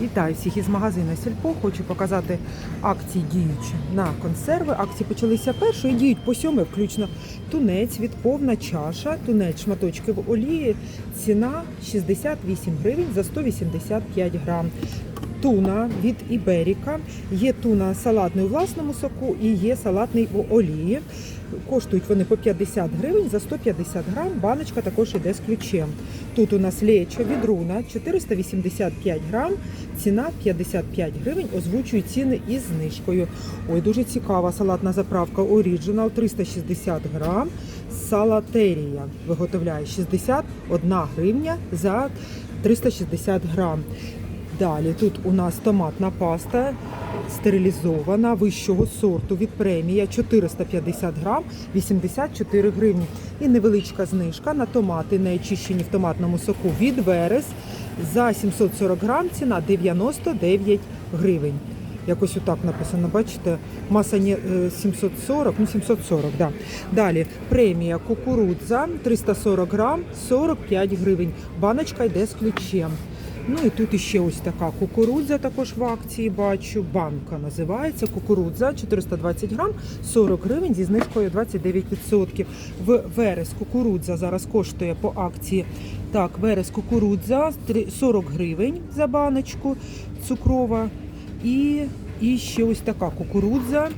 Вітаю всіх із магазину Сільпо. Хочу показати акції діючі на консерви. Акції почалися першої, діють по сьоме, включно тунець відповна чаша, тунець шматочки в олії. Ціна 68 гривень за 185 грам. Туна від Іберіка. Є туна салатний у власному соку і є салатний у олії. Коштують вони по 50 гривень за 150 грам. Баночка також іде з ключем. Тут у нас лечо від руна 485 грам, ціна 55 гривень. Озвучують ціни із знижкою. Ой, дуже цікава салатна заправка Original 360 грам. Салатерія виготовляє 61 гривня за 360 грам. Далі тут у нас томатна паста стерилізована вищого сорту від премія 450 грам 84 гривні. І невеличка знижка на томати, не очищені в томатному соку від Верес за 740 грам ціна 99 гривень. Якось отак написано, бачите, маса не е, 740, ну 740, да. Далі премія кукурудза 340 грам 45 гривень. Баночка йде з ключем. Ну і тут іще ось така кукурудза також в акції бачу. Банка називається кукурудза 420 грам 40 гривень зі знижкою 29%. В верес кукурудза зараз коштує по акції. Так, верес кукурудза 40 гривень за баночку цукрова. І, і ще ось така кукурудза.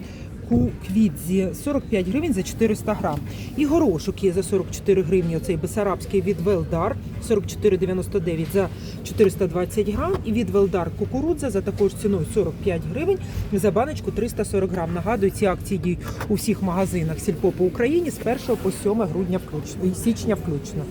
Куквідзі 45 гривень за 400 грам. І горошок є за 44 гривні. Оцей бесарабський від Велдар 44,99 за 420 грам. І від Велдар кукурудза за також ціною 45 гривень за баночку 340 грам. Нагадую, ці акції діють у всіх магазинах Сільпо по Україні з 1 по 7 грудня включно і січня включно.